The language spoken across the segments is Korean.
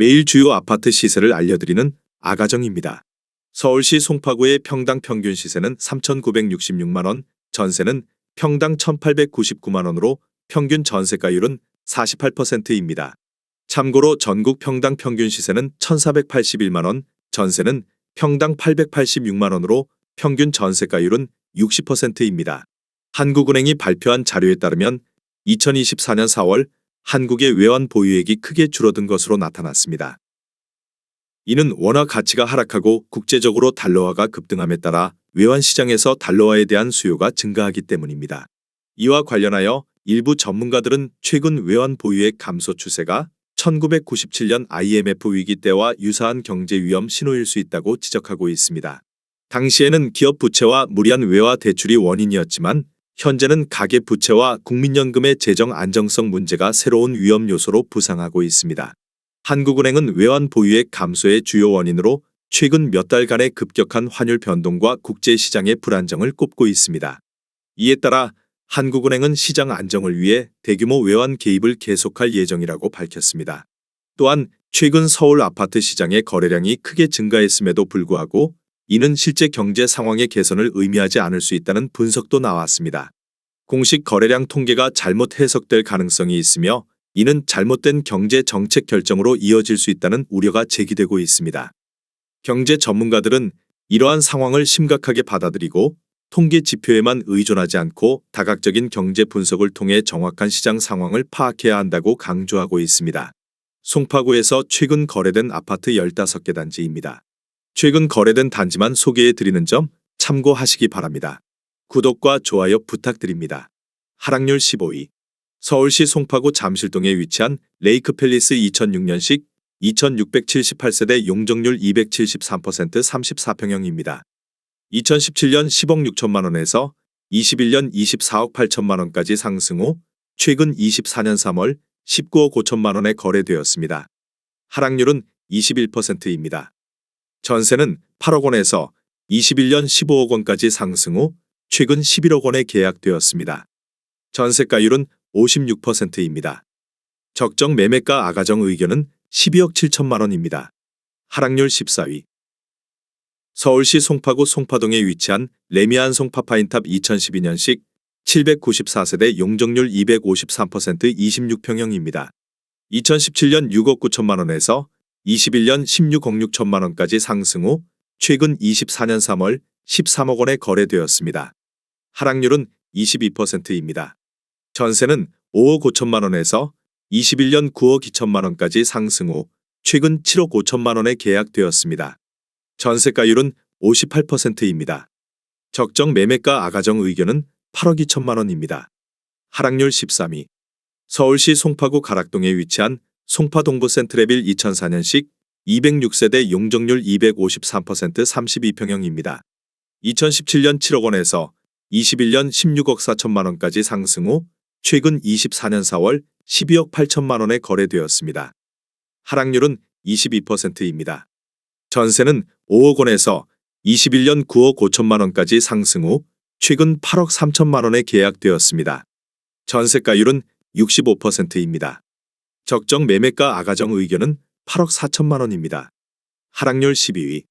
매일 주요 아파트 시세를 알려드리는 아가정입니다. 서울시 송파구의 평당 평균 시세는 3,966만원, 전세는 평당 1,899만원으로 평균 전세가율은 48%입니다. 참고로 전국 평당 평균 시세는 1,481만원, 전세는 평당 886만원으로 평균 전세가율은 60%입니다. 한국은행이 발표한 자료에 따르면 2024년 4월 한국의 외환 보유액이 크게 줄어든 것으로 나타났습니다. 이는 원화 가치가 하락하고 국제적으로 달러화가 급등함에 따라 외환 시장에서 달러화에 대한 수요가 증가하기 때문입니다. 이와 관련하여 일부 전문가들은 최근 외환 보유액 감소 추세가 1997년 IMF 위기 때와 유사한 경제 위험 신호일 수 있다고 지적하고 있습니다. 당시에는 기업 부채와 무리한 외화 대출이 원인이었지만 현재는 가계 부채와 국민연금의 재정 안정성 문제가 새로운 위험 요소로 부상하고 있습니다. 한국은행은 외환 보유액 감소의 주요 원인으로 최근 몇 달간의 급격한 환율 변동과 국제시장의 불안정을 꼽고 있습니다. 이에 따라 한국은행은 시장 안정을 위해 대규모 외환 개입을 계속할 예정이라고 밝혔습니다. 또한 최근 서울 아파트 시장의 거래량이 크게 증가했음에도 불구하고 이는 실제 경제 상황의 개선을 의미하지 않을 수 있다는 분석도 나왔습니다. 공식 거래량 통계가 잘못 해석될 가능성이 있으며 이는 잘못된 경제 정책 결정으로 이어질 수 있다는 우려가 제기되고 있습니다. 경제 전문가들은 이러한 상황을 심각하게 받아들이고 통계 지표에만 의존하지 않고 다각적인 경제 분석을 통해 정확한 시장 상황을 파악해야 한다고 강조하고 있습니다. 송파구에서 최근 거래된 아파트 15개 단지입니다. 최근 거래된 단지만 소개해 드리는 점 참고하시기 바랍니다. 구독과 좋아요 부탁드립니다. 하락률 15위. 서울시 송파구 잠실동에 위치한 레이크 팰리스 2006년식 2678세대 용적률 273% 34평형입니다. 2017년 10억 6천만 원에서 21년 24억 8천만 원까지 상승 후 최근 24년 3월 19억 5천만 원에 거래되었습니다. 하락률은 21%입니다. 전세는 8억 원에서 21년 15억 원까지 상승 후 최근 11억 원에 계약되었습니다. 전세가율은 56%입니다. 적정 매매가 아가정 의견은 12억 7천만 원입니다. 하락률 14위. 서울시 송파구 송파동에 위치한 레미안 송파파인탑 2012년식 794세대 용적률 253% 26평형입니다. 2017년 6억 9천만 원에서 21년 16억 6천만 원까지 상승 후 최근 24년 3월 13억 원에 거래되었습니다. 하락률은 22%입니다. 전세는 5억 5천만 원에서 21년 9억 2천만 원까지 상승 후 최근 7억 5천만 원에 계약되었습니다. 전세가율은 58%입니다. 적정 매매가 아가정 의견은 8억 2천만 원입니다. 하락률 13위. 서울시 송파구 가락동에 위치한 송파동부 센트레빌 2004년식 206세대 용적률 253% 32평형입니다. 2017년 7억 원에서 21년 16억 4천만 원까지 상승 후 최근 24년 4월 12억 8천만 원에 거래되었습니다. 하락률은 22%입니다. 전세는 5억 원에서 21년 9억 5천만 원까지 상승 후 최근 8억 3천만 원에 계약되었습니다. 전세가율은 65%입니다. 적정 매매가 아가정 의견은 8억 4천만 원입니다. 하락률 12위.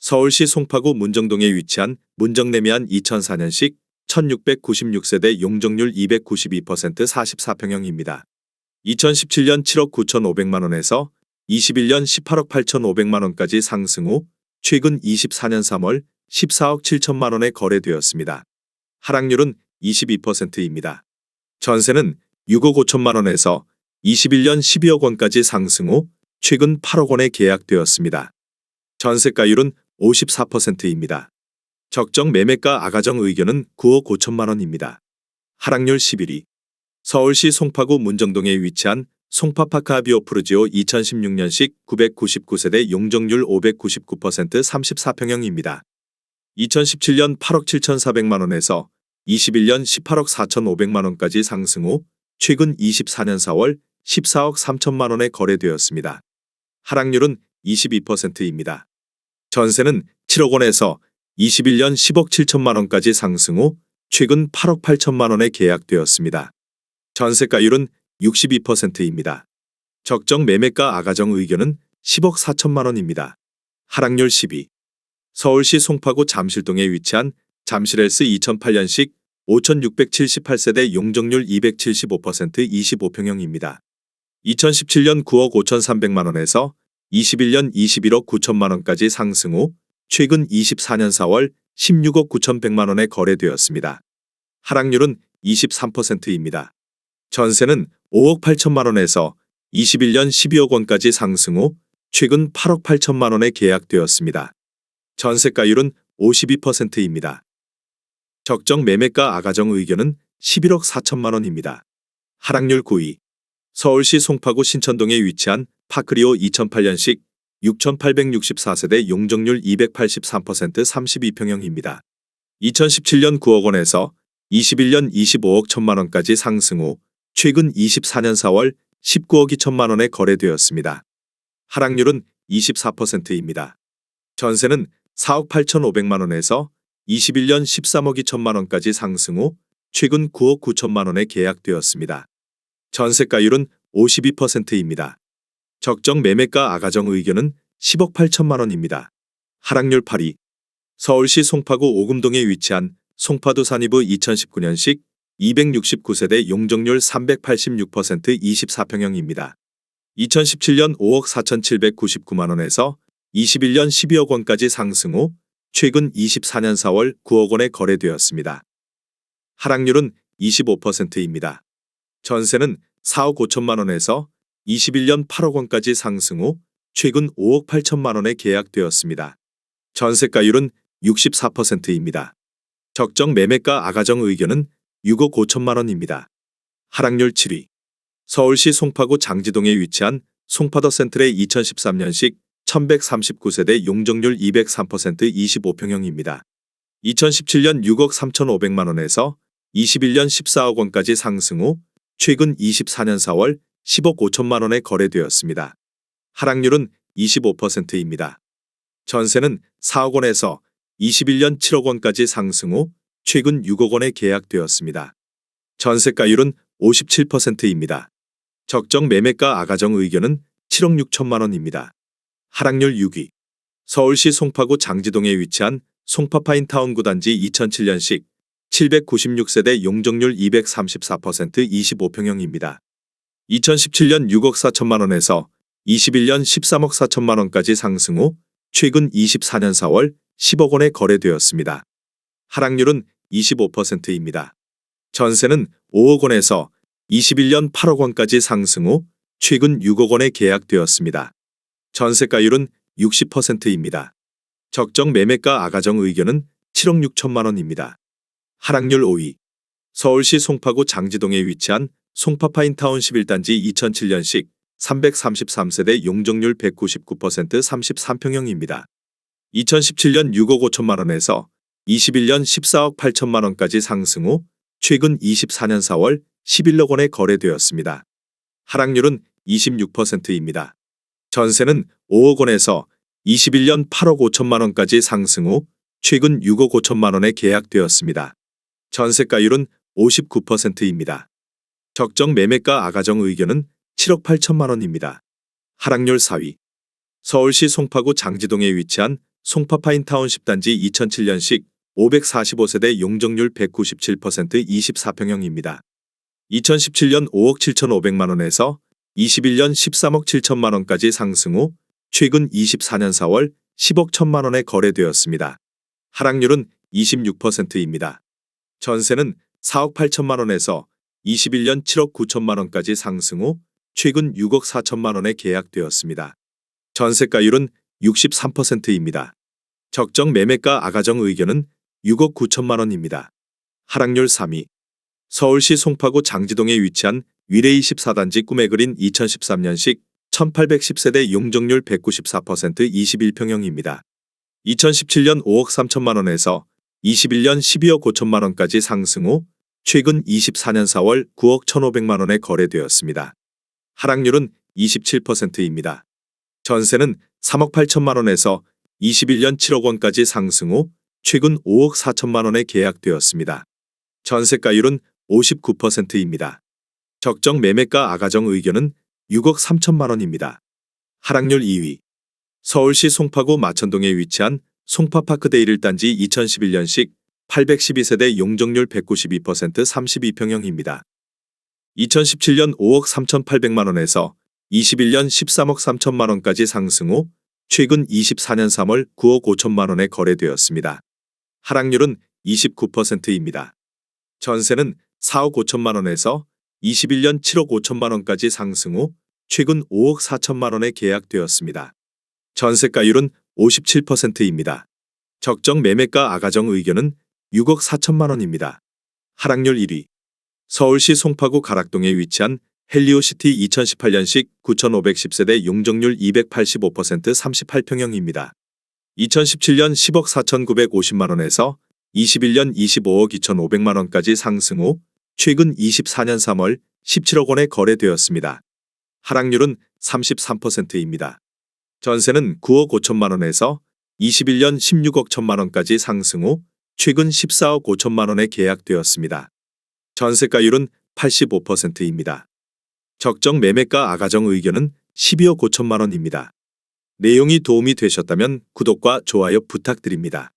서울시 송파구 문정동에 위치한 문정내미안 2004년식 1696세대 용적률 292% 44평형입니다. 2017년 7억 9천5백만 원에서 21년 18억 8천5백만 원까지 상승 후 최근 24년 3월 14억 7천만 원에 거래되었습니다. 하락률은 22%입니다. 전세는 6억 5천만 원에서 21년 12억 원까지 상승 후 최근 8억 원에 계약되었습니다. 전세가율은 54%입니다. 적정 매매가 아가정 의견은 9억 5천만 원입니다. 하락률 11위. 서울시 송파구 문정동에 위치한 송파파크 아비오프르지오 2016년식 999세대 용적률 599% 34평형입니다. 2017년 8억 7,400만 원에서 21년 18억 4,500만 원까지 상승 후 최근 24년 4월 14억 3천만 원에 거래되었습니다. 하락률은 22%입니다. 전세는 7억 원에서 21년 10억 7천만 원까지 상승 후 최근 8억 8천만 원에 계약되었습니다. 전세가율은 62%입니다. 적정 매매가 아가정 의견은 10억 4천만 원입니다. 하락률 12. 서울시 송파구 잠실동에 위치한 잠실헬스 2008년식 5,678세대 용적률 275% 25평형입니다. 2017년 9억 5,300만 원에서 21년 21억 9천만 원까지 상승 후 최근 24년 4월 16억 9,100만 원에 거래되었습니다. 하락률은 23%입니다. 전세는 5억 8천만 원에서 21년 12억 원까지 상승 후 최근 8억 8천만 원에 계약되었습니다. 전세가율은 52%입니다. 적정 매매가 아가정 의견은 11억 4천만 원입니다. 하락률 9위. 서울시 송파구 신천동에 위치한 파크리오 2008년식 6,864세대 용적률 283% 32평형입니다. 2017년 9억 원에서 21년 25억 1천만 원까지 상승 후 최근 24년 4월 19억 2천만 원에 거래되었습니다. 하락률은 24%입니다. 전세는 4억 8,500만 원에서 21년 13억 2천만 원까지 상승 후 최근 9억 9천만 원에 계약되었습니다. 전세가율은 52%입니다. 적정 매매가 아가정 의견은 10억 8천만 원입니다. 하락률 8위. 서울시 송파구 오금동에 위치한 송파도 산이브 2019년식 269세대 용적률 386% 24평형입니다. 2017년 5억 4,799만 원에서 21년 12억 원까지 상승 후 최근 24년 4월 9억 원에 거래되었습니다. 하락률은 25%입니다. 전세는 4억 5천만 원에서 21년 8억 원까지 상승 후 최근 5억 8천만 원에 계약되었습니다. 전세가율은 64%입니다. 적정 매매가 아가정 의견은 6억 5천만 원입니다. 하락률 7위. 서울시 송파구 장지동에 위치한 송파더 센트레 2013년식 1139세대 용적률 203% 25평형입니다. 2017년 6억 3,500만 원에서 21년 14억 원까지 상승 후 최근 24년 4월 10억 5천만 원에 거래되었습니다. 하락률은 25%입니다. 전세는 4억 원에서 21년 7억 원까지 상승 후 최근 6억 원에 계약되었습니다. 전세가율은 57%입니다. 적정 매매가 아가정 의견은 7억 6천만 원입니다. 하락률 6위. 서울시 송파구 장지동에 위치한 송파파인타운 구단지 2007년식 796세대 용적률 234% 25평형입니다. 2017년 6억 4천만 원에서 21년 13억 4천만 원까지 상승 후 최근 24년 4월 10억 원에 거래되었습니다. 하락률은 25%입니다. 전세는 5억 원에서 21년 8억 원까지 상승 후 최근 6억 원에 계약되었습니다. 전세가율은 60%입니다. 적정 매매가 아가정 의견은 7억 6천만 원입니다. 하락률 5위. 서울시 송파구 장지동에 위치한 송파파인 타운 11단지 2007년식 333세대 용적률 199% 33평형입니다. 2017년 6억 5천만 원에서 21년 14억 8천만 원까지 상승 후 최근 24년 4월 11억 원에 거래되었습니다. 하락률은 26%입니다. 전세는 5억 원에서 21년 8억 5천만 원까지 상승 후 최근 6억 5천만 원에 계약되었습니다. 전세가율은 59%입니다. 적정 매매가 아가정 의견은 7억 8천만 원입니다. 하락률 4위. 서울시 송파구 장지동에 위치한 송파파인타운 10단지 2007년식 545세대 용적률 197% 24평형입니다. 2017년 5억 7,500만 원에서 21년 13억 7천만 원까지 상승 후 최근 24년 4월 10억 1천만 원에 거래되었습니다. 하락률은 26%입니다. 전세는 4억 8천만 원에서 21년 7억 9천만 원까지 상승 후 최근 6억 4천만 원에 계약되었습니다. 전세가율은 63%입니다. 적정 매매가 아가정 의견은 6억 9천만 원입니다. 하락률 3위. 서울시 송파구 장지동에 위치한 위레이 14단지 꿈에 그린 2013년식 1810세대 용적률 194% 21평형입니다. 2017년 5억 3천만 원에서 21년 12억 5천만 원까지 상승 후 최근 24년 4월 9억 1,500만 원에 거래되었습니다. 하락률은 27%입니다. 전세는 3억 8천만 원에서 21년 7억 원까지 상승 후 최근 5억 4천만 원에 계약되었습니다. 전세가율은 59%입니다. 적정 매매가 아가정 의견은 6억 3천만 원입니다. 하락률 2위. 서울시 송파구 마천동에 위치한 송파파크데이 1단지 2011년식 812세대 용적률 192% 32평형입니다. 2017년 5억 3,800만 원에서 21년 13억 3천만 원까지 상승 후 최근 24년 3월 9억 5천만 원에 거래되었습니다. 하락률은 29%입니다. 전세는 4억 5천만 원에서 21년 7억 5천만 원까지 상승 후 최근 5억 4천만 원에 계약되었습니다. 전세가율은 57%입니다. 적정 매매가 아가정 의견은 6억 4천만 원입니다. 하락률 1위. 서울시 송파구 가락동에 위치한 헬리오시티 2018년식 9,510세대 용적률 285% 38평형입니다. 2017년 10억 4,950만 원에서 21년 25억 2,500만 원까지 상승 후 최근 24년 3월 17억 원에 거래되었습니다. 하락률은 33%입니다. 전세는 9억 5천만 원에서 21년 16억 1천만 원까지 상승 후 최근 14억 5천만 원에 계약되었습니다. 전세가율은 85%입니다. 적정 매매가 아가정 의견은 12억 5천만 원입니다. 내용이 도움이 되셨다면 구독과 좋아요 부탁드립니다.